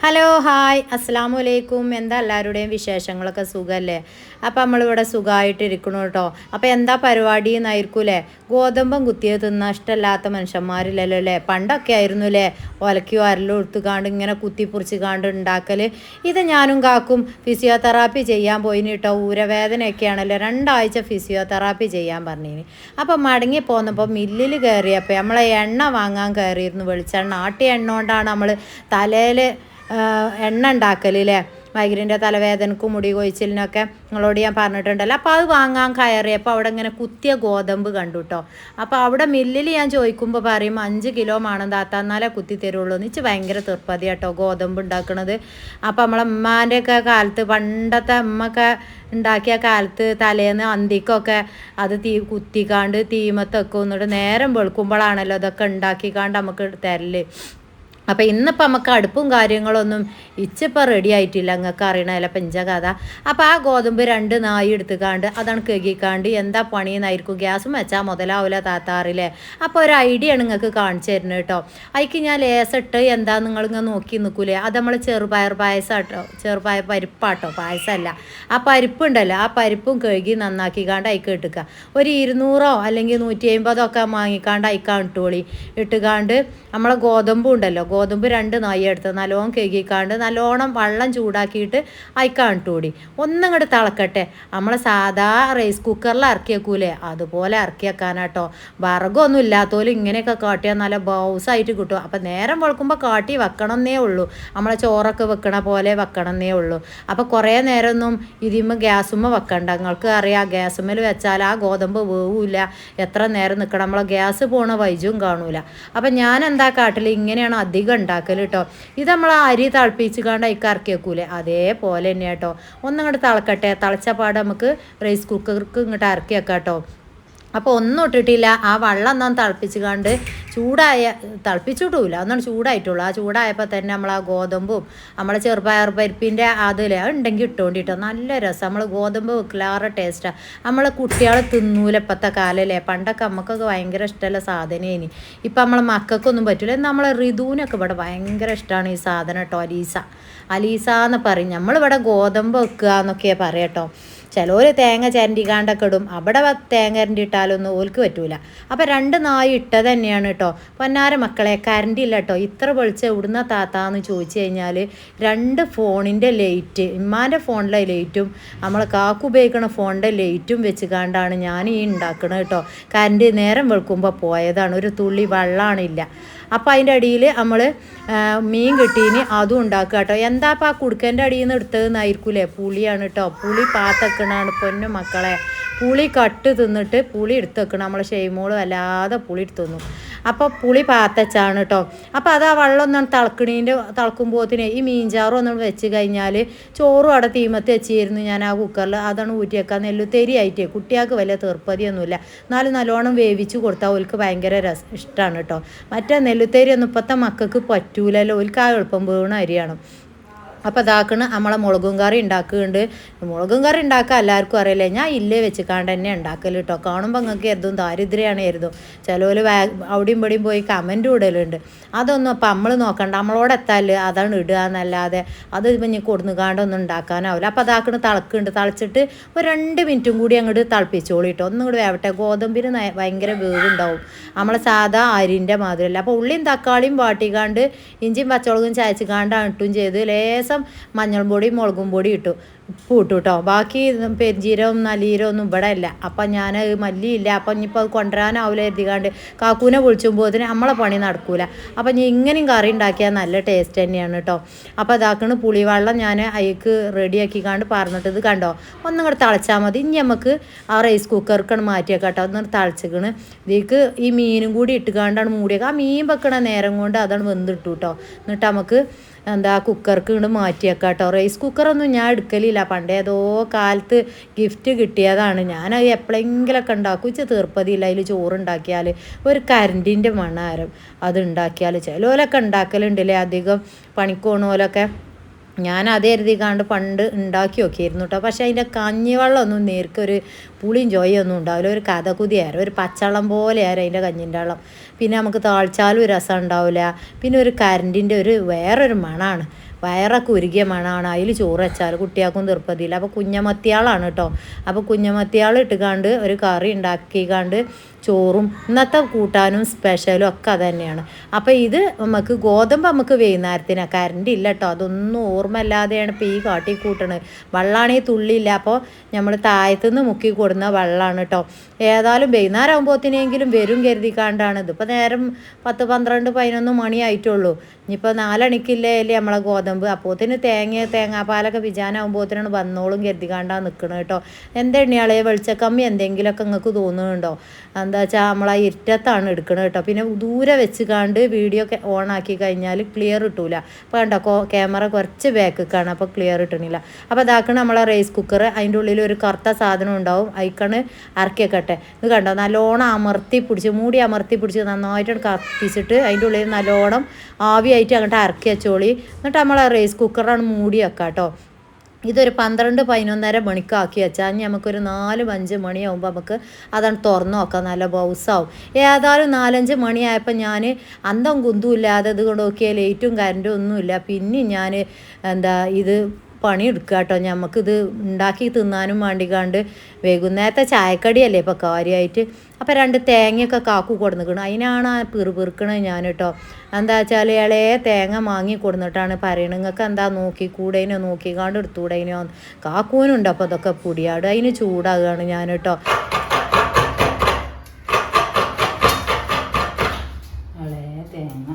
Hello hi അസ്സാം വലൈക്കും എന്താ എല്ലാവരുടെയും വിശേഷങ്ങളൊക്കെ സുഖമല്ലേ അപ്പം നമ്മളിവിടെ സുഖമായിട്ടിരിക്കണു കേട്ടോ അപ്പം എന്താ പരിപാടി എന്നായിരിക്കൂലേ ഗോതമ്പം കുത്തിയത് തിന്ന ഇഷ്ടമല്ലാത്ത മനുഷ്യന്മാരില്ലല്ലോ അല്ലേ? പണ്ടൊക്കെ ആയിരുന്നു അല്ലേ ഒലക്കിയോ അരലോ എടുത്തുകാണ്ട് ഇങ്ങനെ കുത്തിപ്പൊറിച്ച് കാണ്ട് ഉണ്ടാക്കൽ ഇത് ഞാനും കാക്കും ഫിസിയോതെറാപ്പി ചെയ്യാൻ പോയിന് കേട്ടോ ഊരവേദനയൊക്കെയാണല്ലോ? രണ്ടാഴ്ച ഫിസിയോതെറാപ്പി ചെയ്യാൻ പറഞ്ഞിന്. അപ്പം മടങ്ങി പോന്നപ്പോൾ മില്ലിൽ കയറിയപ്പോൾ നമ്മളെ എണ്ണ വാങ്ങാൻ കയറിയിരുന്നു വെളിച്ചെണ്ണ. ആട്ടിയ എണ്ണ കൊണ്ടാണ് നമ്മൾ തലയിൽ എണ്ണ ഉണ്ടാക്കലില്ലേ? മൈഗ്രീന്റെ തലവേദനക്കും മുടി കൊഴിച്ചിലിനൊക്കെ നിങ്ങളോട് ഞാൻ പറഞ്ഞിട്ടുണ്ടല്ലോ. അപ്പോൾ അത് വാങ്ങാൻ കയറിയപ്പോൾ അവിടെ ഇങ്ങനെ കുത്തിയ ഗോതമ്പ് കണ്ടു കേട്ടോ അപ്പോൾ അവിടെ മില്ലിൽ ഞാൻ ചോദിക്കുമ്പോൾ പറയും അഞ്ച് കിലോ മാണം താത്ത എന്നാലേ കുത്തി തരുള്ളൂ. എന്ന് വെച്ച് ഭയങ്കര തീർപ്പതി കേട്ടോ ഗോതമ്പ് ഉണ്ടാക്കണത്. അപ്പോൾ നമ്മളെ ഉമ്മാന്റെയൊക്കെ കാലത്ത് പണ്ടത്തെ അമ്മയൊക്കെ ഉണ്ടാക്കിയ കാലത്ത് തലേന്ന് അന്തിക്കൊക്കെ അത് തീ കുത്തിക്കാണ്ട് തീമത്തൊക്കെ ഒന്നിട്ട് നേരം വെളുക്കുമ്പോഴാണല്ലോ ഇതൊക്കെ ഉണ്ടാക്കിക്കാണ്ട് നമുക്ക് തരൽ. അപ്പം ഇന്നിപ്പോൾ നമുക്ക് അടുപ്പും കാര്യങ്ങളൊന്നും ഇച്ചിപ്പോൾ റെഡി ആയിട്ടില്ല നിങ്ങൾക്ക് അറിയണമല്ല പെഞ്ച കഥ. അപ്പോൾ ആ ഗോതമ്പ് രണ്ട് നായി എടുത്തുകാണ്ട് അതാണ് കഴുകിക്കാണ്ട് എന്താ പണിയെന്നായിരിക്കും? ഗ്യാസും വെച്ചാൽ മുതലാവില്ല താത്താറില്ലേ അപ്പോൾ ഒരു ഐഡിയ ആണ് നിങ്ങൾക്ക് കാണിച്ചു തരുന്നത് കേട്ടോ. അതിക്ക് ഞാൻ ലേസിട്ട് എന്താ നിങ്ങൾ ഇങ്ങനെ നോക്കി നിൽക്കൂലേ? അത് നമ്മൾ ചെറുപയർ പായസം ചെറുപയർ പരിപ്പാട്ടോ പായസമല്ല ആ പരിപ്പുണ്ടല്ലോ ആ പരിപ്പും കഴുകി നന്നാക്കിക്കാണ്ട് അതിക്ക് ഇട്ടുക ഒരു ഇരുന്നൂറോ അല്ലെങ്കിൽ നൂറ്റി അമ്പതോ ഒക്കെ വാങ്ങിക്കാണ്ട് അതിക്കാണ് ഇട്ടുകൊളി ഇട്ടുകാണ്ട് നമ്മളെ ഗോതമ്പും ഉണ്ടല്ലോ ഗോതമ്പ് രണ്ട് നായി എടുത്ത് നല്ലോണം കഴുകിക്കാണ്ട് നല്ലോണം വെള്ളം ചൂടാക്കിയിട്ട് അയക്കാൻ ഇട്ടുകൂടി ഒന്നിങ്ങോട്ട് തിളക്കട്ടെ. നമ്മളെ സാധാ റൈസ് കുക്കറിൽ ഇറക്കി വെക്കൂലേ? അതുപോലെ ഇറക്കി വെക്കാനാട്ടോ. വറകൊന്നും ഇല്ലാത്തോലും ഇങ്ങനെയൊക്കെ കാട്ടിയാൽ നല്ല ബൗസായിട്ട് കിട്ടും. അപ്പം നേരം വെളുക്കുമ്പോൾ കാട്ടി വെക്കണമെന്നേ ഉള്ളൂ. നമ്മളെ ചോറൊക്കെ വെക്കണ പോലെ വെക്കണമെന്നേ ഉള്ളൂ. അപ്പോൾ കുറേ നേരമൊന്നും ഇതിമ്മ ഗ്യാസുമ്മ വെക്കണ്ട. നിങ്ങൾക്ക് അറിയാം ഗ്യാസുമ്മൽ വെച്ചാൽ ആ ഗോതമ്പ് വേവില്ല എത്ര നേരം നിൽക്കണം നമ്മളെ ഗ്യാസ് പോണ വൈജും കാണൂല. അപ്പം ഞാൻ എന്താ കാട്ടിൽ ഇങ്ങനെയാണ് അധികം ഉണ്ടാക്കൽ കേട്ടോ ഇത് നമ്മൾ അരി തിളപ്പിച്ച് കണ്ട് അതിക്ക് ഇറക്കി വെക്കൂലേ അതേപോലെ തന്നെ കേട്ടോ ഒന്നങ്ങോട്ട് തിളക്കട്ടെ. തിളച്ച പാടെ നമുക്ക് റൈസ് കുക്കർക്ക് ഇങ്ങോട്ട് ഇറക്കി വെക്കാം കേട്ടോ അപ്പോൾ ഒന്നും ഇട്ടിട്ടില്ല. ആ വെള്ളം ഒന്നും തിളപ്പിച്ച് കണ്ട് ചൂടായ തിളപ്പിച്ചിട്ടില്ല ഒന്നും ചൂടായിട്ടുള്ളൂ. ആ ചൂടായപ്പോൾ തന്നെ നമ്മൾ ആ ഗോതമ്പും നമ്മളെ ചെറുപയർ പരിപ്പിന്റെ അതിൽ ഉണ്ടെങ്കിൽ ഇട്ടുകൊണ്ടിട്ടോ നല്ല രസം. നമ്മൾ ഗോതമ്പ് വെക്കലാറ് ടേസ്റ്റാണ് നമ്മൾ കുട്ടികൾ തിന്നൂല ഇപ്പോഴത്തെ കാലല്ലേ. പണ്ടൊക്കെ നമുക്കൊക്കെ ഭയങ്കര ഇഷ്ടമല്ല സാധനേനി. ഇപ്പം നമ്മളെ മക്കൾക്കൊന്നും പറ്റില്ല നമ്മളെ ഋതുവിനൊക്കെ ഇവിടെ ഭയങ്കര ഇഷ്ടമാണ് ഈ സാധനം കേട്ടോ. അലീസ. അലീസ എന്ന് പറയും. നമ്മളിവിടെ ഗോതമ്പ് വെക്കുക എന്നൊക്കെയാണ് പറയട്ടോ ചിലവർ തേങ്ങ ചരണ്ടിക്കാണ്ടൊക്കെ ഇടും അവിടെ തേങ്ങ ചരണ്ടി ഇട്ടാലൊന്നും ഓൽക്ക് പറ്റൂല. അപ്പം രണ്ട് നായ ഇട്ടത് തന്നെയാണ് കേട്ടോ പൊന്നാര മക്കളെ കരണ്ടി ഇല്ല കേട്ടോ ഇത്ര പൊളിച്ച് എവിടുന്ന താത്താന്ന് ചോദിച്ചു കഴിഞ്ഞാൽ രണ്ട് ഫോണിന്റെ ലൈറ്റ് ഇമ്മാന്റെ ഫോണിലെ ലൈറ്റും നമ്മൾ കാക്കു ഉപയോഗിക്കുന്ന ഫോണിന്റെ ലൈറ്റും വെച്ച് കണ്ടാണ് ഞാൻ ഈ ഉണ്ടാക്കണത് കേട്ടോ കരണ്ടി നേരം വെളുക്കുമ്പോൾ പോയതാണ്. ഒരു തുള്ളി വെള്ളമാണില്ല അപ്പോൾ അതിന്റെ അടിയിൽ നമ്മൾ മീൻ കിട്ടീന് അതും ഉണ്ടാക്കുക കേട്ടോ. എന്താ അപ്പോൾ ആ കുടുക്കന്റെ അടിയിൽ നിന്ന് എടുത്തതെന്നായിരിക്കൂലേ? പുളിയാണ് കേട്ടോ. പുളി പാത്തക്കണാണ് പൊന്നു മക്കളെ. പുളി കട്ട് തിന്നിട്ട് പുളി എടുത്ത് വെക്കണം. നമ്മളെ ഷെയ്മോൾ വല്ലാതെ പുളി എടുത്തു തിന്നു. അപ്പോൾ പുളി പാത്തച്ചാണ് കേട്ടോ അപ്പോൾ അത് ആ വെള്ളം ഒന്നാണ് തിളക്കണീന്റെ തിളക്കുമ്പോത്തിന് ഈ മീൻചാറും ഒന്നും വെച്ച് കഴിഞ്ഞാൽ ചോറും അവിടെ തീമത്ത് വെച്ചിരുന്നു ഞാൻ ആ കുക്കറിൽ അതാണ് ഊറ്റിയേക്കാൻ നെല്ലുത്തേരി ആയിട്ടേ. കുട്ടികൾക്ക് വലിയ തീർപ്പതിയൊന്നുമില്ല. എന്നാലും നല്ലോണം വേവിച്ച് കൊടുത്താൽ ഓൽക്ക് ഭയങ്കര രസ ഇഷ്ടമാണ് കേട്ടോ മറ്റേ നെല്ലുത്തേരി ഒന്നും ഇപ്പോഴത്തെ മക്കൾക്ക് പറ്റൂലല്ലോ. ഓൽക്ക് ആ എളുപ്പം വീണ അരിയാണ്. അപ്പോൾ ഇതാക്കണ് നമ്മളെ മുളകും കറി ഉണ്ടാക്കുന്നുണ്ട് മുളകും കറി ഉണ്ടാക്കുക എല്ലാവർക്കും അറിയില്ലേ? ഞാൻ ഇല്ലേ വെച്ചിക്കാണ്ട് തന്നെ ഉണ്ടാക്കൽ കേട്ടോ കാണുമ്പോൾ നിങ്ങൾക്ക് എരുതും ദാരിദ്ര്യമാണ് എരുതും ചിലവർ അവിടെയും ഇവിടെയും പോയി കമന്റ് ഇടലുണ്ട്. അതൊന്നും അപ്പം നമ്മൾ നോക്കണ്ട. നമ്മളോട് എത്താൽ അതാണ് ഇടുക എന്നല്ലാതെ അത് ഇപ്പം ഞാൻ കൊടുന്ന് കാണ്ടൊന്നും ഉണ്ടാക്കാനാവില്ല അപ്പോൾ അതാക്കണ് തിളക്കുന്നുണ്ട് തിളച്ചിട്ട് ഒരു രണ്ട് മിനിറ്റും കൂടി അങ്ങോട്ട് തിളപ്പിച്ചോളി കേട്ടോ ഒന്നും കൂടി വേവട്ടെ. ഗോതമ്പിന് ഭയങ്കര വേവുണ്ടാവും. നമ്മളെ സാധാ അരിന്റെ മാതിരിയല്ല. അപ്പോൾ ഉള്ളിയും തക്കാളിയും വാട്ടിക്കാണ്ട് ഇഞ്ചിയും പച്ചമുളകും ചായച്ചിക്കാണ്ട് ഇട്ടും ചെയ്ത് ലേസം മഞ്ഞൾ പൊടിയും മുളകും പൊടി ഇട്ടു. ഉപ്പ് ഇട്ടു കേട്ടോ ബാക്കി പെരിഞ്ചീരവും നല്ലീരവും ഒന്നും ഇവിടെ ഇല്ല. അപ്പം ഞാൻ മല്ലിയില്ല അപ്പം ഇനിയിപ്പോൾ അത് കൊണ്ടുവരാനാവില്ല എഴുതിക്കാണ്ട് കാക്കൂനെ വിളിച്ചുമ്പോഴത്തിന് നമ്മളെ പണി നടക്കൂല. അപ്പം ഞാൻ ഇങ്ങനെയും കറി ഉണ്ടാക്കിയാൽ നല്ല ടേസ്റ്റ് തന്നെയാണ് കേട്ടോ അപ്പോൾ ഇതാക്കണ് പുളിവെള്ളം ഞാൻ അയക്ക് റെഡിയാക്കിക്കാണ്ട് പറഞ്ഞിട്ട് ഇത് കണ്ടോ? ഒന്നും കൂടെ തിളച്ചാൽ മതി. ഇനി നമുക്ക് ആ റൈസ് കുക്കർക്കാണ് മാറ്റിയൊക്കെ കേട്ടോ ഒന്നും തിളച്ചിക്കണ്. ഇതിക്ക് ഈ മീനും കൂടി ഇട്ടുകാണ്ടാണ് മൂടിയേക്കുക. ആ മീൻ വെക്കണ നേരം കൊണ്ട് അതാണ് വെന്തിട്ടു കേട്ടോ എന്നിട്ട് നമുക്ക് എന്താ കുക്കർക്ക് ഇങ്ങോട്ട് മാറ്റിയേക്കാം കേട്ടോ റൈസ് കുക്കറൊന്നും ഞാൻ എടുക്കലില്ല. പണ്ടേ ഏതോ കാലത്ത് ഗിഫ്റ്റ് കിട്ടിയതാണ്. ഞാൻ അത് എപ്പോഴെങ്കിലൊക്കെ ഉണ്ടാക്കും. ഉച്ച തീർപ്പതിയില്ല അതിൽ ചോറുണ്ടാക്കിയാൽ ഒരു കരണ്ടിന്റെ മണാരം അത് ഉണ്ടാക്കിയാൽ ചിലവരൊക്കെ ഉണ്ടാക്കലുണ്ടല്ലേ അധികം പണിക്കോണോലൊക്കെ ഞാൻ അത് കരുതിക്കാണ്ട് പണ്ട് ഉണ്ടാക്കി നോക്കിയിരുന്നു കേട്ടോ പക്ഷേ അതിന്റെ കഞ്ഞിവെള്ളമൊന്നും നേർക്കൊരു പുളിയും ചോയൊന്നും ഉണ്ടാവില്ല. ഒരു കഥകുതിയായിരുന്നു ഒരു പച്ചവെള്ളം പോലെയായിരുന്നു അതിന്റെ കഞ്ഞിന്റെ വെള്ളം. പിന്നെ നമുക്ക് താഴ്ച്ചാലും ഒരു രസം ഉണ്ടാവില്ല. പിന്നെ ഒരു കരണ്ടിന്റെ ഒരു വേറൊരു മണമാണ് വയറൊക്കെ ഉരുകിയ മണമാണ് അതിൽ ചോറ് വെച്ചാൽ കുട്ടിയാക്കും തീർപ്പതിയില്ല അപ്പോൾ കുഞ്ഞമത്തിയാളാണ് കേട്ടോ അപ്പോൾ കുഞ്ഞമത്തിയാൾ ഇട്ടുകാണ്ട് ഒരു കറി ഉണ്ടാക്കിക്കാണ്ട് ചോറും ഇന്നത്തെ കൂട്ടാനും സ്പെഷ്യലും ഒക്കെ തന്നെയാണ് അപ്പോൾ ഇത് നമുക്ക് ഗോതമ്പ് നമുക്ക് വൈകുന്നേരത്തിന് കറണ്ട് ഇല്ല കേട്ടോ അതൊന്നും ഓർമ്മയില്ലാതെയാണ് ഇപ്പോൾ ഈ കാട്ടി കൂട്ടണത്. വെള്ളമാണെങ്കിൽ തുള്ളിയില്ല. അപ്പോൾ നമ്മൾ താഴത്തുനിന്ന് മുക്കി കൊടുന്ന വെള്ളമാണ് കേട്ടോ ഏതായാലും വൈകുന്നേരം ആകുമ്പോഴത്തേനെങ്കിലും വരും കരുതിക്കാണ്ടാണ്. ഇതിപ്പോൾ നേരം പത്ത് പന്ത്രണ്ട് പതിനൊന്ന് മണി ആയിട്ടുള്ളൂ. ഇനിയിപ്പോൾ നാലണിക്കില്ലേ അല്ലേ നമ്മളെ ഗോതമ്പ്? അപ്പോത്തിന് തേങ്ങ തേങ്ങാപ്പാലൊക്കെ വിജാനാകുമ്പോഴത്തേനാണ് വന്നോളും കരുതിക്കാണ്ടാണ് നിൽക്കണത് കേട്ടോ എന്തെണ്ണിയാളെ വെളിച്ചക്കമ്മി എന്തെങ്കിലുമൊക്കെ നിങ്ങൾക്ക് തോന്നുന്നുണ്ടോ? എന്താ വെച്ചാൽ നമ്മളെ ഇരുറ്റത്താണ് എടുക്കണത് കേട്ടോ. പിന്നെ ദൂരെ വെച്ച് കണ്ട് വീഡിയോ ഓൺ ആക്കി കഴിഞ്ഞാൽ ക്ലിയർ കിട്ടൂല. അപ്പോൾ കണ്ടോ കോ ക്യാമറ കുറച്ച് ബാക്കിക്കാണ് അപ്പോൾ ക്ലിയർ കിട്ടണില്ല. അപ്പോൾ അതാക്കണ നമ്മളെ റൈസ് കുക്കർ അതിന്റെ ഉള്ളിൽ ഒരു കറുത്ത സാധനം ഉണ്ടാവും. അയക്കണ് ഇറക്കി വെക്കട്ടെ ഇത് കണ്ടോ നല്ലോണം അമർത്തി പിടിച്ച് മൂടി അമർത്തി പിടിച്ച് നന്നായിട്ട് കത്തിച്ചിട്ട് അതിന്റെ ഉള്ളിൽ നല്ലോണം ആവിയായിട്ട് അങ്ങോട്ട് ഇറക്കി വെച്ചോളി. എന്നിട്ട് നമ്മളെ റൈസ് കുക്കറാണ് മൂടി വെക്കാം കേട്ടോ ഇതൊരു പന്ത്രണ്ട് പതിനൊന്നര മണിക്കാക്കി വെച്ചാൽ നമുക്കൊരു നാല് അഞ്ച് മണിയാകുമ്പോൾ നമുക്ക് അതാണ് തുറന്നു നോക്കാം. നല്ല ബൗസാവും. ഏതായാലും നാലഞ്ച് മണിയായപ്പോൾ ഞാൻ അന്തം കുന്തും ഇല്ലാതെ ഇത് കൊണ്ട് നോക്കിയാൽ ലൈറ്റും കറണ്ടും ഒന്നുമില്ല. പിന്നെ ഞാൻ എന്താ ഇത് പണി എടുക്കുക കേട്ടോ നമുക്കിത് ഉണ്ടാക്കി തിന്നാനും വേണ്ടിക്കാണ്ട് വൈകുന്നേരത്തെ ചായക്കടിയല്ലേ ഇപ്പോൾ കാര്യമായിട്ട് അപ്പോൾ രണ്ട് തേങ്ങയൊക്കെ കാക്കു കൊടുന്നിക്കണം. അതിനാണ് ആ പിറു പിറുക്കണത് ഞാൻ കേട്ടോ എന്താ വെച്ചാൽ ഇളയ തേങ്ങ വാങ്ങി കൊടുന്നിട്ടാണ് പറയണത്. നിങ്ങൾക്ക് എന്താ നോക്കി കൂടേനോ നോക്കിക്കാണ്ട് എടുത്തുകൂടേനോ കാക്കൂനുണ്ട് അപ്പോൾ അതൊക്കെ പൊടിയാട്. അതിന് ചൂടാകുകയാണ് ഞാൻ കേട്ടോ ഇളയ തേങ്ങ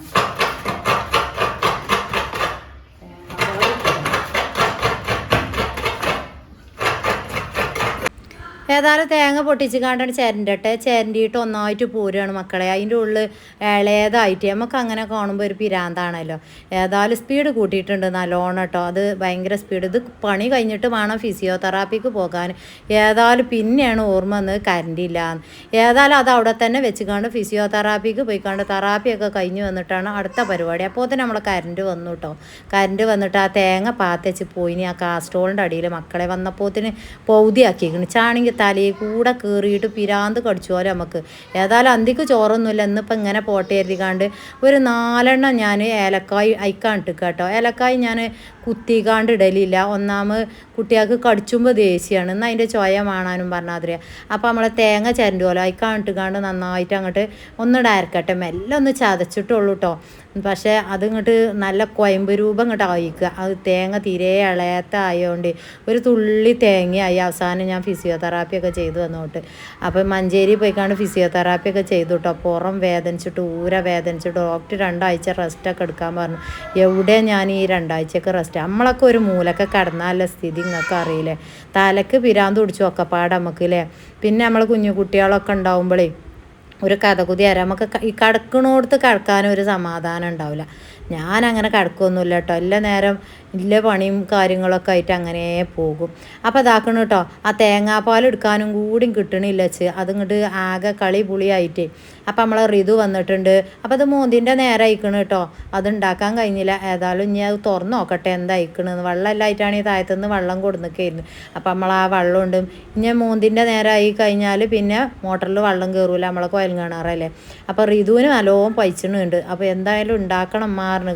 ഏതായാലും തേങ്ങ പൊട്ടിച്ച് കാണ്ടാണ് ചേരണ്ടട്ടെ. ചേരണ്ടിയിട്ട് ഒന്നായിട്ട് പോരുകയാണ് മക്കളെ. അതിന്റെ ഉള്ളിൽ ഇളയതായിട്ട് നമുക്ക് അങ്ങനെ കാണുമ്പോൾ ഒരു പിരാന്താണല്ലോ. ഏതായാലും സ്പീഡ് കൂട്ടിയിട്ടുണ്ട് നല്ലോണം കേട്ടോ. അത് ഭയങ്കര സ്പീഡ് ഇത് പണി കഴിഞ്ഞിട്ട് വേണം ഫിസിയോതെറാപ്പിക്ക് പോകാൻ. ഏതായാലും പിന്നെയാണ് ഓർമ്മ വന്നത് കരണ്ടില്ല ഏതായാലും അത് അവിടെ തന്നെ വെച്ച് കണ്ട് ഫിസിയോതെറാപ്പിക്ക് പോയി കണ്ട് തെറാപ്പിയൊക്കെ കഴിഞ്ഞ് വന്നിട്ടാണ് അടുത്ത പരിപാടി. അപ്പോൾ തന്നെ നമ്മളെ കരണ്ട് വന്നു കേട്ടോ. കരണ്ട് വന്നിട്ട് ആ തേങ്ങ പാത്തച്ച് പോയിനി ആ കാസ്ട്രോളിന്റെ അടിയിൽ മക്കളെ വന്നപ്പോത്തിന് പൗതിയാക്കിയിരിക്കുന്നു ചാണെങ്കിൽ തലയിൽ കൂടെ കയറിയിട്ട് പിരാന്ത് കടിച്ചു പോലെ നമുക്ക്. ഏതായാലും അന്തിക്ക് ചോറൊന്നുമില്ല. ഇന്നിപ്പോൾ ഇങ്ങനെ പോട്ടെ എഴുതിക്കാണ്ട് ഒരു നാലെണ്ണം ഞാൻ ഏലക്കായ് അയക്കാണ്ടിട്ട് കേട്ടോ. ഏലക്കായ് ഞാൻ കുത്തിക്കാണ്ട് ഇടലില്ല. ഒന്നാമത് കുട്ടികൾക്ക് കടിച്ചുമ്പോൾ ദേഷ്യമാണ് എന്നാൽ അതിന്റെ ചോയ കാണാനും പറഞ്ഞാൽ അപ്പോൾ നമ്മളെ തേങ്ങ ചരണ്ട് പോലെ ഇട്ടുകാണ്ട് നന്നായിട്ട് അങ്ങോട്ട് ഒന്ന് ഡയറക്കട്ടെ. മെല്ലെ ഒന്ന് ചതച്ചിട്ടുള്ളൂ കേട്ടോ പക്ഷേ അതിങ്ങോട്ട് നല്ല കൊയമ്പ് രൂപം ഇങ്ങോട്ട് അയക്കുക അത് തേങ്ങ തീരെ ഇളയത്ത ആയതുകൊണ്ട് ഒരു തുള്ളി തേങ്ങയായി. അവസാനം ഞാൻ ഫിസിയോതെറാപ്പി ഒക്കെ ചെയ്തു വന്നോട്ട്. അപ്പം മഞ്ചേരി പോയിക്കാണ്ട് ഫിസിയോതെറാപ്പി ഒക്കെ ചെയ്തു കേട്ടോ പുറം വേദനിച്ചിട്ട് ഊര വേദനിച്ചിട്ട് ഡോക്ടർ രണ്ടാഴ്ച റെസ്റ്റൊക്കെ എടുക്കാൻ പറഞ്ഞു. എവിടെ ഞാൻ ഈ രണ്ടാഴ്ചയൊക്കെ റെസ്റ്റ് നമ്മളൊക്കെ ഒരു മൂലൊക്കെ കിടന്നാലേ സ്ഥിതി നിങ്ങൾക്ക് അറിയില്ലേ? തലക്ക് പിരാന്ത് പിടിച്ചു ഒക്കെപ്പാട് നമുക്ക് ഇല്ലേ പിന്നെ നമ്മൾ കുഞ്ഞു കുട്ടികളൊക്കെ ഉണ്ടാവുമ്പോഴേ ഒരു കഥകുതി ആരാ നമുക്ക് ഈ കിടക്കണോടത്ത് കിടക്കാനും ഒരു സമാധാനം ഉണ്ടാവില്ല. ഞാൻ അങ്ങനെ കിടക്കൊന്നുമില്ല കേട്ടോ. എല്ലാ നേരം ഇല്ല പണിയും കാര്യങ്ങളൊക്കെ ആയിട്ട് അങ്ങനെ പോകും. അപ്പോൾ ഇതാക്കണം കേട്ടോ. ആ തേങ്ങാപ്പാൽ എടുക്കാനും കൂടി കിട്ടണില്ല വെച്ച് അതിങ്ങോട്ട് ആകെ കളി പുളിയായിട്ട്. അപ്പം നമ്മളെ ഋതു വന്നിട്ടുണ്ട്. അപ്പോൾ അത് മോന്തിന്റെ നേരെ അയക്കണ് കേട്ടോ. അത് ഉണ്ടാക്കാൻ കഴിഞ്ഞില്ല. ഏതായാലും ഇനി അത് തുറന്ന് നോക്കട്ടെ എന്താ അയക്കണെന്ന്. വെള്ളമെല്ലായിട്ടാണ് ഈ താഴത്തുനിന്ന് വെള്ളം കൊടുന്നിക്കായിരുന്നു അപ്പോൾ നമ്മൾ ആ വെള്ളം ഉണ്ട് ഇനി മോന്തിന്റെ നേരെ ആയി കഴിഞ്ഞാൽ പിന്നെ മോട്ടറിൽ വെള്ളം കയറൂല നമ്മളെ കോയൽ കാണാറല്ലേ അപ്പോൾ ഋതുവിന് നല്ലോണം പൈച്ചണുണ്ട് അപ്പോൾ എന്തായാലും ഉണ്ടാക്കണം മാറിന്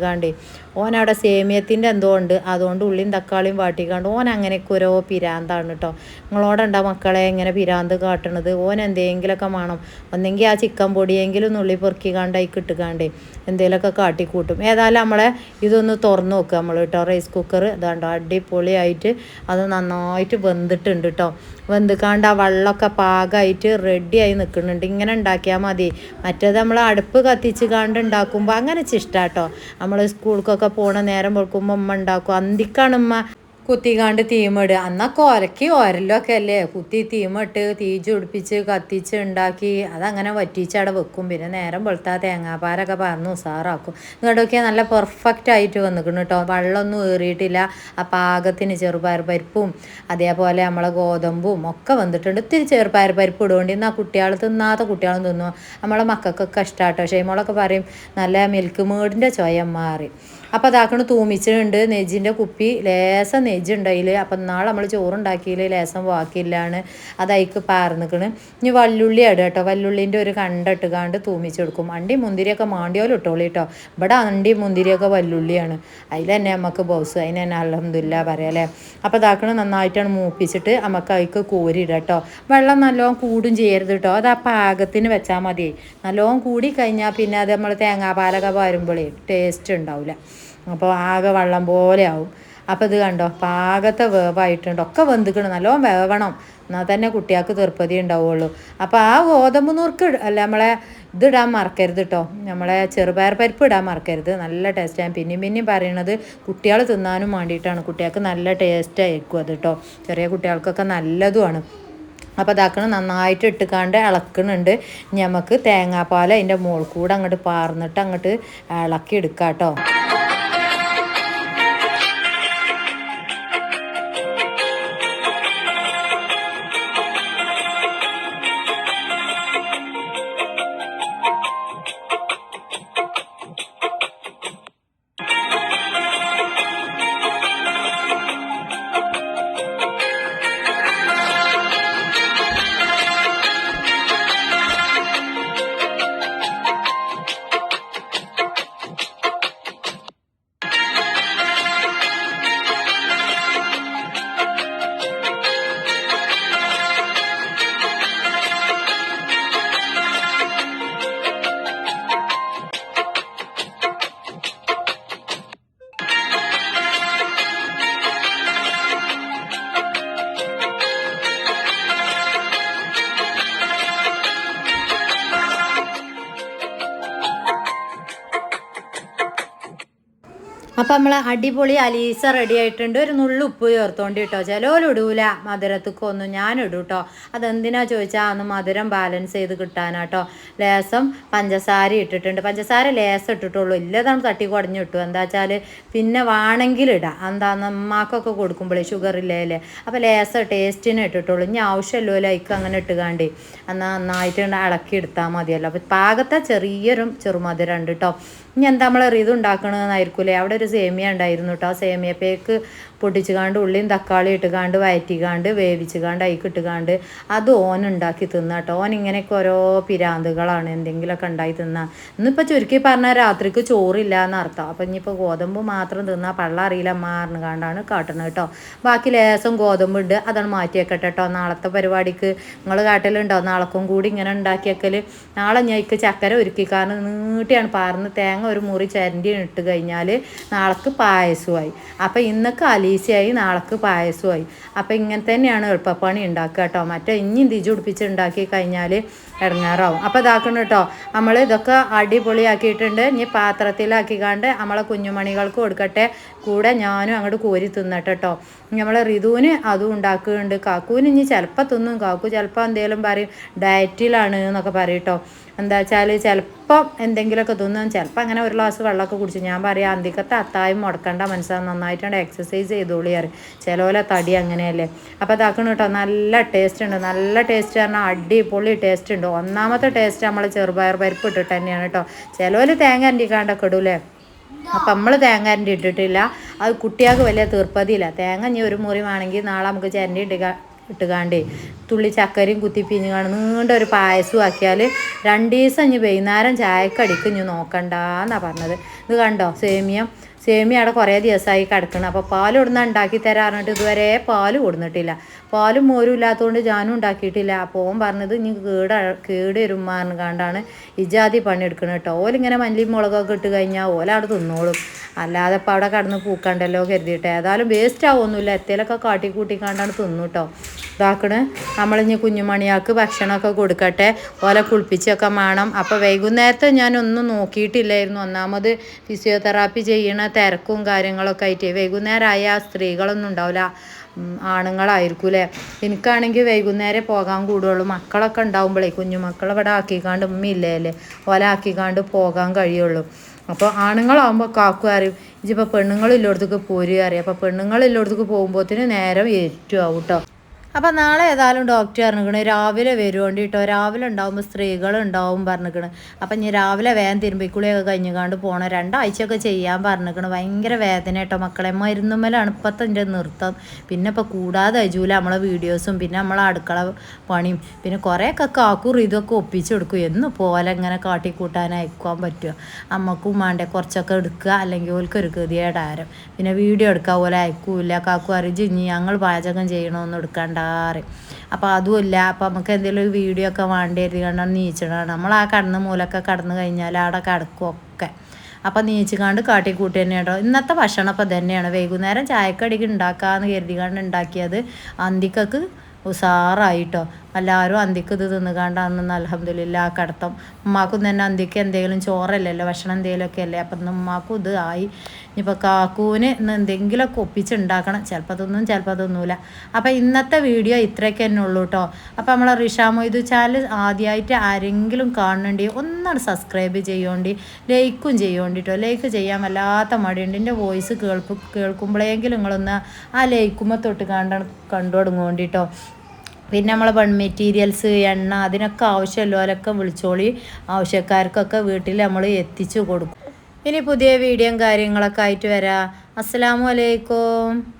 ഓൻ അവിടെ സേമിയത്തിന്റെ എന്തോ ഉണ്ട്. അതുകൊണ്ട് ഉള്ളിയും തക്കാളിയും വാട്ടിക്കാണ്ട് ഓൻ അങ്ങനെയൊക്കെ ഓരോ പിരാന്താണ് കേട്ടോ നിങ്ങളോടുണ്ടോ മക്കളെ ഇങ്ങനെ പിരാന്ത് കാട്ടണത്? ഓൻ എന്തെങ്കിലുമൊക്കെ വേണം. ഒന്നെങ്കിൽ ആ ചിക്കൻ പൊടിയെങ്കിലും നുള്ളി പെറുക്കി കാണ്ട് അതിൽ കിട്ടുകാണ്ട് എന്തെങ്കിലുമൊക്കെ കാട്ടിക്കൂട്ടും. ഏതായാലും നമ്മളെ ഇതൊന്ന് തുറന്നു നോക്കുക നമ്മൾ കേട്ടോ റൈസ് കുക്കർ ഇതാണ്ടോ അടിപൊളിയായിട്ട് അത് നന്നായിട്ട് വെന്തിട്ടുണ്ട് കേട്ടോ വെന്തിക്കാണ്ട് ആ വെള്ളമൊക്കെ പാകമായിട്ട് റെഡിയായി നിൽക്കുന്നുണ്ട്. ഇങ്ങനെ ഉണ്ടാക്കിയാൽ മതി. മറ്റേത് നമ്മൾ അടുപ്പ് കത്തിച്ച് കാണ്ട് ഉണ്ടാക്കുമ്പോൾ അങ്ങനെ ചിഷ്ടാട്ടോ നമ്മൾ സ്കൂൾക്കൊക്കെ പോണ നേരം വെളുക്കുമ്പോൾ ഉമ്മ ഉണ്ടാക്കും. അന്തിക്കാണ് ഉമ്മ കുത്തിക്കാണ്ട് തീമിടുക എന്നാൽ കൊരക്കി ഒരലൊക്കെ അല്ലേ കുത്തി തീമിട്ട് തീ ചുടിപ്പിച്ച് കത്തിച്ച് ഉണ്ടാക്കി അതങ്ങനെ വറ്റിച്ചവിടെ വെക്കും. പിന്നെ നേരം വെളുത്താ തേങ്ങാപ്പാലൊക്കെ പറഞ്ഞു ഉസാറാക്കും. ഇങ്ങോട്ടൊക്കെ നല്ല പെർഫെക്റ്റ് ആയിട്ട് വന്നിക്കണം കേട്ടോ വെള്ളമൊന്നും ഏറിയിട്ടില്ല. ആ പാകത്തിന് ചെറുപയർ പരിപ്പും അതേപോലെ നമ്മളെ ഗോതമ്പും ഒക്കെ വന്നിട്ടുണ്ട്. ഇത്തിരി ചെറുപയർ പരിപ്പ് ഇടുകൊണ്ട് ഇന്ന് ആ കുട്ടികൾ തിന്നാത്ത കുട്ടികളും തിന്നു. നമ്മളെ മക്കൾക്കൊക്കെ ഇഷ്ടമാട്ടോ ഷെയ്മോളൊക്കെ പറയും നല്ല മിൽക്ക് മേടിന്റെ ചൊയം മാറി. അപ്പോൾ അതാക്കണ് തൂമിച്ചിട്ടുണ്ട്. നെജിന്റെ കുപ്പി ലേസം നെജ്ജുണ്ട് അതിൽ അപ്പം നാളെ നമ്മൾ ചോറുണ്ടാക്കിയില്ല ലേസം വാക്കില്ലാണ് അതായിക്ക് പാർന്നിക്കണ്. ഇനി വല്ലുള്ളി ഇടുക കേട്ടോ വല്ലുള്ളിന്റെ ഒരു കണ്ടിട്ട് കാണ്ട് തൂമിച്ചെടുക്കും അണ്ടി മുന്തിരിയൊക്കെ മാണ്ടിയോലും ഇട്ടോളി കേട്ടോ ഇവിടെ അണ്ടി മുന്തിരിയൊക്കെ വല്ലുള്ളിയാണ്. അതിൽ തന്നെ നമുക്ക് ബോസ്. അതിന് തന്നെ അലഹമില്ല പറയാം അല്ലേ അപ്പോൾ അതാക്കണ് നന്നായിട്ടാണ് മൂപ്പിച്ചിട്ട് നമുക്ക് അതിക്ക് കോരിയിടുക കേട്ടോ വെള്ളം നല്ലോണം കൂടും ചെയ്യരുത് കേട്ടോ അത് ആ പാകത്തിന് വെച്ചാൽ മതി. നല്ലോണം കൂടി കഴിഞ്ഞാൽ പിന്നെ അത് നമ്മൾ തേങ്ങാപാലൊക്കെ വരുമ്പോഴേ ടേസ്റ്റ് ഉണ്ടാവില്ല അപ്പോൾ ആകെ വള്ളം പോലെ ആവും. അപ്പോൾ ഇത് കണ്ടോ പാകത്തെ വേവായിട്ടുണ്ട്. ഒക്കെ വെന്തിക്കണം. നല്ലോണം വേവണം. എന്നാൽ തന്നെ കുട്ടികൾക്ക് തീർപ്പതി ഉണ്ടാവുള്ളൂ. അപ്പോൾ ആ ഗോതമ്പ് നുറുക്ക് അല്ല നമ്മളെ ഇതിടാൻ മറക്കരുത് കേട്ടോ നമ്മളെ ചെറുപയർ പരിപ്പ് ഇടാൻ മറക്കരുത്. നല്ല ടേസ്റ്റാണ് പിന്നെയും പിന്നെയും പറയണത് കുട്ടികൾ തിന്നാനും വേണ്ടിയിട്ടാണ്. കുട്ടികൾക്ക് നല്ല ടേസ്റ്റ് ആയിരിക്കും അത് കേട്ടോ ചെറിയ കുട്ടികൾക്കൊക്കെ നല്ലതുമാണ്. അപ്പോൾ ഇതാക്കണം നന്നായിട്ട് ഇട്ടുകാണ്ട് ഇളക്കുന്നുണ്ട് നമുക്ക് തേങ്ങാപ്പാൽ അതിന്റെ മുകൾ കൂടെ അങ്ങോട്ട് പാർന്നിട്ട് അങ്ങോട്ട് ഇളക്കി എടുക്കാം കേട്ടോ അപ്പം നമ്മൾ അടിപൊളി അലീസ റെഡി ആയിട്ടുണ്ട്. ഒരു നുള്ളു ഉപ്പ് ചേർത്തോണ്ട് കേട്ടോ ചിലവരും ഇടൂല. മധുരത്തൊക്കൊന്നും ഞാൻ ഇടും അതെന്തിനാ ചോദിച്ചാൽ ഒന്ന് മധുരം ബാലൻസ് ചെയ്ത് കിട്ടാനാട്ടോ ലേസം പഞ്ചസാര ഇട്ടിട്ടുണ്ട്. പഞ്ചസാര ലേസം ഇട്ടിട്ടുള്ളൂ. ഇല്ലതാണ് തട്ടി കുടഞ്ഞു കിട്ടും. എന്താ വെച്ചാൽ പിന്നെ വേണമെങ്കിൽ ഇടാം. എന്താ നമ്മക്കൊക്കെ കൊടുക്കുമ്പോഴേ ഷുഗർ ഇല്ലേ അപ്പോൾ ലേസം ടേസ്റ്റിന് ഇട്ടിട്ടുള്ളൂ. ഇനി ആവശ്യമല്ലോ ലൈക്ക് അങ്ങനെ ഇട്ടുകാണ്ട്. എന്നാൽ നന്നായിട്ട് ഇളക്കി എടുത്താൽ മതിയല്ലോ. അപ്പോൾ പാകത്തെ ചെറിയൊരു ചെറുമധുരം ഉണ്ട് കേട്ടോ ഇനി എന്താ നമ്മൾ ഇത് ഉണ്ടാക്കണമെന്നായിരിക്കൂലേ അവിടെ ഒരു സേമിയ ഉണ്ടായിരുന്നു കേട്ടോ ആ സേമിയ പേക്ക് പൊട്ടിച്ചുകാണ്ട് ഉള്ളിയും തക്കാളി ഇട്ടുകാണ്ട് വയറ്റിക്കാണ്ട് വേവിച്ചുകാണ്ട് അതിക്ക് ഇട്ടുകാണ്ട് അത് ഓൻ ഉണ്ടാക്കി തിന്നാ കേട്ടോ ഓൻ ഇങ്ങനെയൊക്കെ ഓരോ പിരാന്തുകളാണ് എന്തെങ്കിലുമൊക്കെ ഉണ്ടായി തിന്നാ. ഇന്നിപ്പോൾ ചുരുക്കി പറഞ്ഞാൽ രാത്രിക്ക് ചോറില്ല എന്നർത്ഥം അപ്പം ഇനിയിപ്പോൾ ഗോതമ്പ് മാത്രം തിന്നാൽ പള്ള അറിയില്ല മാറിന് കാണ്ടാണ് കാട്ടണത് കേട്ടോ. ബാക്കി ലേസം ഗോതമ്പ് ഉണ്ട് അതാണ് മാറ്റിയേക്കട്ടെ കേട്ടോ. നാളത്തെ പരിപാടിക്ക് നിങ്ങൾ കാട്ടലുണ്ടോ? നാളക്കും കൂടി ഇങ്ങനെ ഉണ്ടാക്കിയേക്കൽ നാളെ ഞയ്ക്ക് ചക്കര ഒരുക്കി. കാരണം നീട്ടിയാണ്. പാർന്ന് തേങ്ങ ഒരു മുറി ചരണ്ടി ഇട്ട് കഴിഞ്ഞാൽ നാളക്ക് പായസമായി അപ്പം ഇന്നൊക്കെ അലീസയായി നാളേക്ക് പായസമായി അപ്പം ഇങ്ങനെ തന്നെയാണ് എളുപ്പപ്പണി ഉണ്ടാക്കുക കേട്ടോ മറ്റേ ഇനിയും തിജു പിടിപ്പിച്ച് ഉണ്ടാക്കി കഴിഞ്ഞാൽ ഇടങ്ങാറാവും അപ്പോൾ ഇതാക്കണം കേട്ടോ നമ്മൾ ഇതൊക്കെ അടിപൊളിയാക്കിയിട്ടുണ്ട്. ഇനി പാത്രത്തിലാക്കിക്കാണ്ട് നമ്മളെ കുഞ്ഞുമണികൾക്ക് കൊടുക്കട്ടെ. കൂടെ ഞാനും അങ്ങോട്ട് കോരി തിന്നട്ടെ കേട്ടോ നമ്മളെ ഋതുവിന് അതും ഉണ്ടാക്കുന്നുണ്ട്. കാക്കുവിന് ഇനി ചിലപ്പോൾ തിന്നും. കാക്കു ചിലപ്പോൾ എന്തെങ്കിലും പറയും ഡയറ്റിലാണ് എന്നൊക്കെ പറയും കേട്ടോ എന്താ വെച്ചാൽ ചിലപ്പം എന്തെങ്കിലുമൊക്കെ തിന്നും. ചിലപ്പോൾ അങ്ങനെ ഒരു ഗ്ലാസ് വെള്ളമൊക്കെ കുടിച്ചു ഞാൻ പറയാം അന്തിക്കത്തെ അത്തായം മുടക്കണ്ട മനസ്സാണ് നന്നായിട്ടുണ്ട് എക്സസൈസ് ചെയ്തോളി അറിയും ചിലപോലെ തടി അങ്ങനെയല്ലേ. അപ്പോൾ ഇതാക്കണം കേട്ടോ നല്ല ടേസ്റ്റ് ഉണ്ട്. നല്ല ടേസ്റ്റ് പറഞ്ഞാൽ അടിപൊളി ടേസ്റ്റ് ഉണ്ട്. ഒന്നാമത്തെ ടേസ്റ്റ് നമ്മൾ ചെറുപയർ പരിപ്പ് ഇട്ടിട്ട് തന്നെയാണ് കേട്ടോ ചിലവർ തേങ്ങ അണ്ടിക്കാണ്ടൊക്കെ ഇടൂലേ? അപ്പം നമ്മൾ തേങ്ങ അരണ്ടി ഇട്ടിട്ടില്ല. അത് കുട്ടികൾക്ക് വലിയ തീർപ്പതിയില്ല. തേങ്ങ ഇനി ഒരു മുറി വേണമെങ്കിൽ നാളെ നമുക്ക് ചരണ്ടി ഇട്ടുക ഇട്ടുകാണ്ടേ തുള്ളി ചക്കരയും കുത്തിപ്പിഞ്ഞ് കാണും നീണ്ട ഒരു പായസവും ആക്കിയാൽ രണ്ട് ദിവസം ഇനി വൈകുന്നേരം ചായക്കടിക്ക് ഇനി നോക്കണ്ടെന്നാണ് പറഞ്ഞത്. ഇത് കണ്ടോ? സേമിയം. സേമി അവിടെ കുറേ ദിവസമായി കിടക്കണം. അപ്പോൾ പാൽ ഇവിടുന്ന് ഉണ്ടാക്കി തരാറിഞ്ഞിട്ട് ഇതുവരെ പാൽ കൊടുന്നിട്ടില്ല. പാലും മോരും ഇല്ലാത്തതുകൊണ്ട് ഞാനും ഉണ്ടാക്കിയിട്ടില്ല. അപ്പോൾ ഓൻ പറഞ്ഞത് ഇനി കേട് കേട് വരുമാറിന് കണ്ടാണ് ഇജാതി പണിയെടുക്കണം കേട്ടോ. ഓലിങ്ങനെ മല്ലി മുളകൊക്കെ ഇട്ട് കഴിഞ്ഞാൽ ഓലവിടെ തിന്നോളും. അല്ലാതെ ഇപ്പോൾ അവിടെ കടന്ന് പൂക്കണ്ടല്ലോ കരുതിയിട്ട്. ഏതായാലും വേസ്റ്റ് ആവുമൊന്നുമില്ല എത്തേലൊക്കെ കാട്ടി കൂട്ടി കണ്ടാണ് തിന്നു കേട്ടോ. ഇതാക്കണ്. നമ്മളിഞ്ഞ് കുഞ്ഞുമണിയാൾക്ക് ഭക്ഷണമൊക്കെ കൊടുക്കട്ടെ. ഓലെ കുളിപ്പിച്ചൊക്കെ വേണം അപ്പോൾ വൈകുന്നേരത്തെ ഞാനൊന്നും നോക്കിയിട്ടില്ലായിരുന്നു. ഒന്നാമത് ഫിസിയോതെറാപ്പി ചെയ്യണ തിരക്കും കാര്യങ്ങളൊക്കെ ആയിട്ട് വൈകുന്നേരമായ സ്ത്രീകളൊന്നും ഉണ്ടാവില്ല. ആണുങ്ങളായിരിക്കും അല്ലേ എനിക്കാണെങ്കിൽ വൈകുന്നേരം പോകാൻ കൂടുള്ളൂ. മക്കളൊക്കെ ഉണ്ടാവുമ്പോഴേ കുഞ്ഞുമക്കളെ ഇവിടെ ആക്കിക്കാണ്ട് ഉമ്മയില്ലേ അല്ലേ ഓല ആക്കിക്കാണ്ട് പോകാൻ കഴിയുള്ളൂ. അപ്പോൾ ആണുങ്ങളാവുമ്പോൾ കാക്കു അറിയും ഇതിപ്പോൾ പെണ്ണുങ്ങളില്ലോടത്തേക്ക് പോരുക അറിയാം. അപ്പോൾ പെണ്ണുങ്ങളില്ലോടത്തേക്ക് പോകുമ്പോഴത്തേന് നേരം ഏറ്റവും ആവും കേട്ടോ അപ്പം നാളെ ഏതായാലും ഡോക്ടർ പറഞ്ഞിക്കണ് രാവിലെ വരുവേണ്ടി കേട്ടോ രാവിലെ ഉണ്ടാവുമ്പോൾ സ്ത്രീകൾ ഉണ്ടാവും പറഞ്ഞിക്കണ് അപ്പം ഇനി രാവിലെ വേഗം തിരുമ്പിക്കുളിയൊക്കെ കഴിഞ്ഞുകാണ്ട് പോകണം രണ്ടാഴ്ചയൊക്കെ ചെയ്യാൻ പറഞ്ഞിരിക്കണം. ഭയങ്കര വേദന കേട്ടോ മക്കളെ. മരുന്നുമ്മലാണ് ഇപ്പോഴത്തെ എന്റെ നൃത്തം. പിന്നെ ഇപ്പോൾ കൂടാതെ അജൂല നമ്മളെ വീഡിയോസും പിന്നെ നമ്മളെ അടുക്കള പണിയും പിന്നെ കുറേയൊക്കെ കാക്കൂർ ഇതൊക്കെ ഒപ്പിച്ചെടുക്കും എന്ന് പോലെ ഇങ്ങനെ കാട്ടിക്കൂട്ടാൻ പറ്റുക അമ്മക്കും വേണ്ടേ കുറച്ചൊക്കെ എടുക്കുക. അല്ലെങ്കിൽ ഓൽക്കൊരു ആരം. പിന്നെ വീഡിയോ എടുക്കുക പോലെ അയക്കൂല കാക്കു ഇനി ഞങ്ങൾ പാചകം ചെയ്യണമെന്ന് എടുക്കണ്ടാറ് അപ്പോൾ അതുമില്ല. അപ്പോൾ നമുക്ക് എന്തെങ്കിലും ഒരു വീഡിയോ ഒക്കെ വേണ്ടി കരുതി കണ്ടാൽ നീച്ചണം നമ്മൾ ആ കടന്ന് മൂലൊക്കെ കടന്നു കഴിഞ്ഞാൽ അവിടെ കിടക്കുമൊക്കെ അപ്പം നീച്ചുകാണ്ട് കാട്ടിക്കൂട്ടി ഉണ്ടോ ഇന്നത്തെ ഭക്ഷണം അപ്പം തന്നെയാണ് വൈകുന്നേരം ചായക്കടിക്ക് ഉണ്ടാക്കാമെന്ന് കരുതികാണ്ട് ഉണ്ടാക്കിയത് അന്തിക്കക്ക് ഉസാറായിട്ടോ എല്ലാവരും അന്തിക്ക് ഇത് തിന്നുകാണ്ട് അന്ന് അലഹമില്ല ആ കടത്തം. ഉമ്മാക്കും തന്നെ അന്തിക്ക് എന്തെങ്കിലും ചോറല്ലല്ലോ ഭക്ഷണം എന്തെങ്കിലുമൊക്കെ അല്ലേ? അപ്പം ഇന്ന് ഉമ്മാക്കും ഇത് ആയി. ഇനിയിപ്പോൾ കാക്കൂന് ഇന്ന് എന്തെങ്കിലുമൊക്കെ ഒപ്പിച്ചുണ്ടാക്കണം. ചിലപ്പോൾ അതൊന്നും ചിലപ്പോൾ അതൊന്നുമില്ല അപ്പം ഇന്നത്തെ വീഡിയോ ഇത്രയൊക്കെ തന്നെ ഉള്ളൂ കേട്ടോ അപ്പം നമ്മളെ റിഷാ മൊയ്തു ചാനൽ ആദ്യമായിട്ട് ആരെങ്കിലും കാണണമെങ്കിൽ ഒന്നാണ് സബ്സ്ക്രൈബ് ചെയ്യേണ്ടി ലൈക്കും ചെയ്യേണ്ടി കേട്ടോ ലൈക്ക് ചെയ്യാൻ വല്ലാത്ത മടിയുണ്ട്. എന്റെ വോയിസ് കേൾപ്പ് കേൾക്കുമ്പോഴെങ്കിലും നിങ്ങളൊന്ന് ആ ലൈക്കുമ്പോൾ തൊട്ട് കണ്ട കണ്ടു തുടങ്ങുകൊണ്ട് കേട്ടോ പിന്നെ നമ്മളെ ബൺ മെറ്റീരിയൽസ് എണ്ണ അതിനൊക്കെ ആവശ്യമുള്ളവരൊക്കെ വിളിച്ചോളി. ആവശ്യക്കാർക്കൊക്കെ വീട്ടിൽ നമ്മൾ എത്തിച്ചു കൊടുക്കും. ഇനി പുതിയ വീഡിയോയും കാര്യങ്ങളൊക്കെ ആയിട്ട് വരാം. അസ്സലാമു അലൈക്കും.